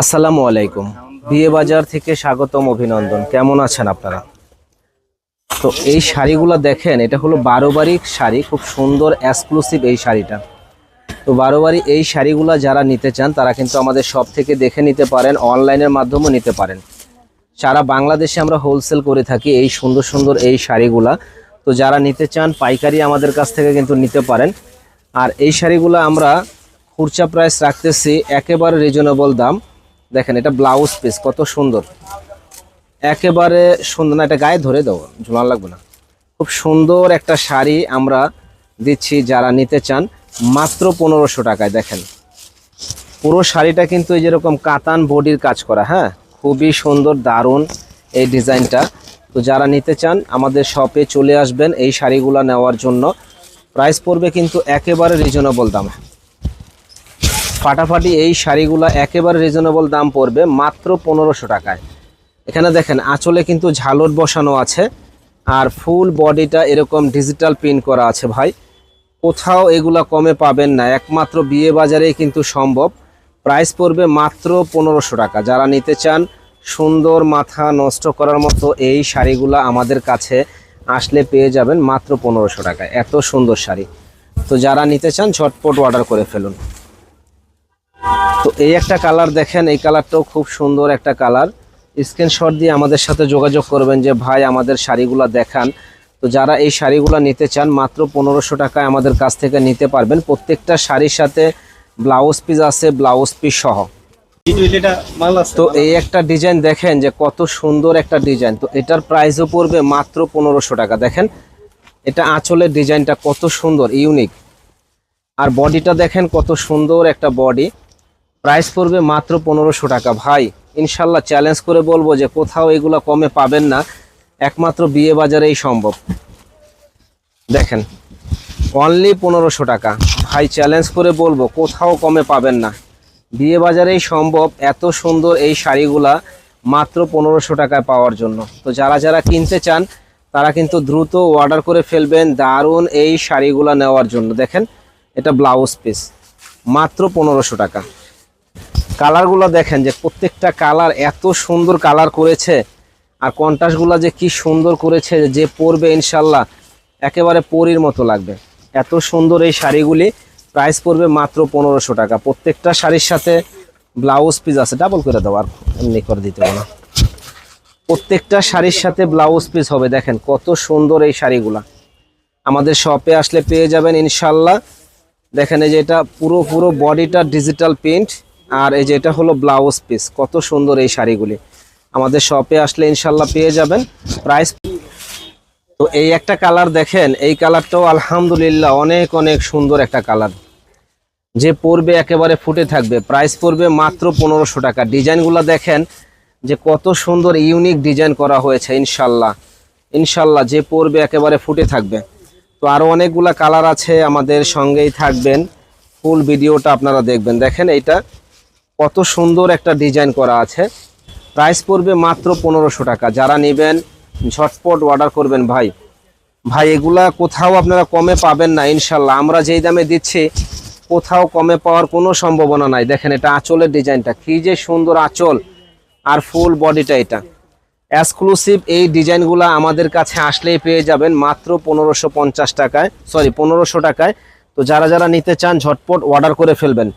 আসসালামু আলাইকুম। বিয়ে বাজার থেকে স্বাগতম, অভিনন্দন। কেমন আছেন আপনারা? তো এই শাড়িগুলো দেখেন, এটা হলো বারো বারিক শাড়ি, খুব সুন্দর এক্সক্লুসিভ এই শাড়িটা। তো বারো বারি এই শাড়িগুলো যারা নিতে চান, তারা কিন্তু আমাদের সব থেকে দেখে নিতে পারেন, অনলাইনের মাধ্যমেও নিতে পারেন। সারা বাংলাদেশে আমরা হোলসেল করে থাকি এই সুন্দর সুন্দর এই শাড়িগুলা। তো যারা নিতে চান, পাইকারি আমাদের কাছ থেকে কিন্তু নিতে পারেন। আর এই শাড়িগুলো আমরা খুরচা প্রাইস রাখতেছি একেবারে রিজনেবল দাম। দেখেন, এটা ব্লাউজ পিস কত সুন্দর। একেবারে সুন্দর না, এটা গায়ে ধরে দেবো, ঝুলান লাগবে না। খুব সুন্দর একটা শাড়ি আমরা দিচ্ছি যারা নিতে চান, মাত্র পনেরোশো টাকায়, দেখেন। পুরো শাড়িটা কিন্তু এই যেরকম কাতান বডির কাজ করা হ্যাঁ? খুবই সুন্দর, দারুণ এই ডিজাইনটা। তো যারা নিতে চান, আমাদের শপে চলে আসবেন এই শাড়িগুলো নেওয়ার জন্য। প্রাইস পড়বে কিন্তু একেবারে রিজনেবল দাম। ফাটাফাটি এই শাড়িগুলো একেবারে রিজনেবল দাম পড়বে মাত্র পনেরোশো টাকায়। এখানে দেখেন, আঁচলে কিন্তু ঝালর বসানো আছে আর ফুল বডিটা এরকম ডিজিটাল প্রিন্ট করা আছে ভাই। কোথাও এগুলা কমে পাবেন না, একমাত্র বিয়ে বাজারেই কিন্তু সম্ভব। প্রাইস পড়বে মাত্র পনেরোশো টাকা। যারা নিতে চান, সুন্দর মাথা নষ্ট করার মতো এই শাড়িগুলা আমাদের কাছে আসলে পেয়ে যাবেন মাত্র পনেরোশো টাকায়। এত সুন্দর শাড়ি। তো যারা নিতে চান, ঝটপট অর্ডার করে ফেলুন। তো এই একটা কালার দেখেন, এই কালারটাও খুব সুন্দর একটা কালার। স্ক্রিনশট দিয়ে আমাদের সাথে যোগাযোগ করবেন যে, ভাই, আমাদের শাড়িগুলো দেখান। তো যারা এই শাড়িগুলো নিতে চান, মাত্র পনেরোশো টাকায় আমাদের কাছ থেকে নিতে পারবেন। প্রত্যেকটা শাড়ির সাথে ব্লাউজ পিস আছে, ব্লাউজ পিস সহ। তো এই একটা ডিজাইন দেখেন যে, কত সুন্দর একটা ডিজাইন। তো এটার প্রাইসও পড়বে মাত্র পনেরোশো টাকা। দেখেন, এটা আঁচলের ডিজাইনটা কত সুন্দর, ইউনিক। আর বডিটা দেখেন কত সুন্দর একটা বডি। প্রাইস পড়বে মাত্র পনেরোশো টাকা। ভাই, ইনশাল্লাহ চ্যালেঞ্জ করে বলব যে কোথাও এগুলো কমে পাবেন না। একমাত্র বিয়ে বাজারেই সম্ভব। দেখেন অনলি পনেরোশো টাকা। ভাই চ্যালেঞ্জ করে বলব, কোথাও কমে পাবেন না। বিয়ে বাজারেই সম্ভব এত সুন্দর এই শাড়িগুলা মাত্র পনেরোশো টাকায় পাওয়ার জন্য। তো যারা যারা কিনতে চান, তারা কিন্তু দ্রুত অর্ডার করে ফেলবেন দারুণ এই শাড়িগুলা নেওয়ার জন্য। দেখেন, এটা ব্লাউজ পিস মাত্র পনেরোশো টাকা। কালারগুলো দেখেন যে প্রত্যেকটা কালার এত সুন্দর কালার করেছে আর কন্ট্রাস্টগুলো যে কি সুন্দর করেছে, যে পরবে ইনশাল্লাহ, একেবারে পরির মতো লাগবে। এত সুন্দর এই শাড়িগুলি প্রাইস পড়বে মাত্র পনেরোশো টাকা। প্রত্যেকটা শাড়ির সাথে ব্লাউজ পিস আছে ডাবল করে দেওয়ার এমনি করে দিতে হবে প্রত্যেকটা শাড়ির সাথে ব্লাউজ পিস হবে, দেখেন কত সুন্দর এই শাড়িগুলা। আমাদের শপে আসলে পেয়ে যাবেন ইনশাল্লাহ। দেখেন এই যে এটা পুরো পুরো বডিটা ডিজিটাল প্রিন্ট আর এই যে এটা হলো ব্লাউজ পিস কত সুন্দর এই শাড়িগুলি। আমাদের শপে আসলে ইনশাল্লাহ পেয়ে যাবেন। প্রাইস তো এই একটা কালার দেখেন, এই কালারটাও আলহামদুলিল্লাহ অনেক অনেক সুন্দর একটা কালার যে পরবে একেবারে ফুটে থাকবে। প্রাইস পড়বে মাত্র পনেরোশো টাকা। ডিজাইনগুলো দেখেন, যে কত সুন্দর ইউনিক ডিজাইন করা হয়েছে ইনশাল্লাহ। ইনশাল্লাহ যে পরবে একেবারে ফুটে থাকবে। তো আরও অনেকগুলা কালার আছে আমাদের সঙ্গেই থাকবেন। ফুল ভিডিওটা আপনারা দেখবেন। দেখেন এইটা। কত সুন্দর একটা ডিজাইন করা আছে। প্রাইস পড়বে মাত্র পনেরোশো টাকা। যারা নেবেন, ঝটপট অর্ডার করবেন ভাই। ভাই, এগুলা কোথাও আপনারা কমে পাবেন না ইনশাল্লাহ আমরা যেই দামে দিচ্ছি, কোথাও কমে পাওয়ার কোনো সম্ভাবনা নাই। দেখেন, এটা আঁচলের ডিজাইনটা। কি যে সুন্দর আঁচল। আর ফুল বডিটা এটা। এক্সক্লুসিভ এই ডিজাইনগুলো আমাদের কাছে আসলেই পেয়ে যাবেন মাত্র পনেরোশো টাকায়। সরি পনেরোশো টাকায়। তো যারা যারা নিতে চান, ঝটপট অর্ডার করে ফেলবেন।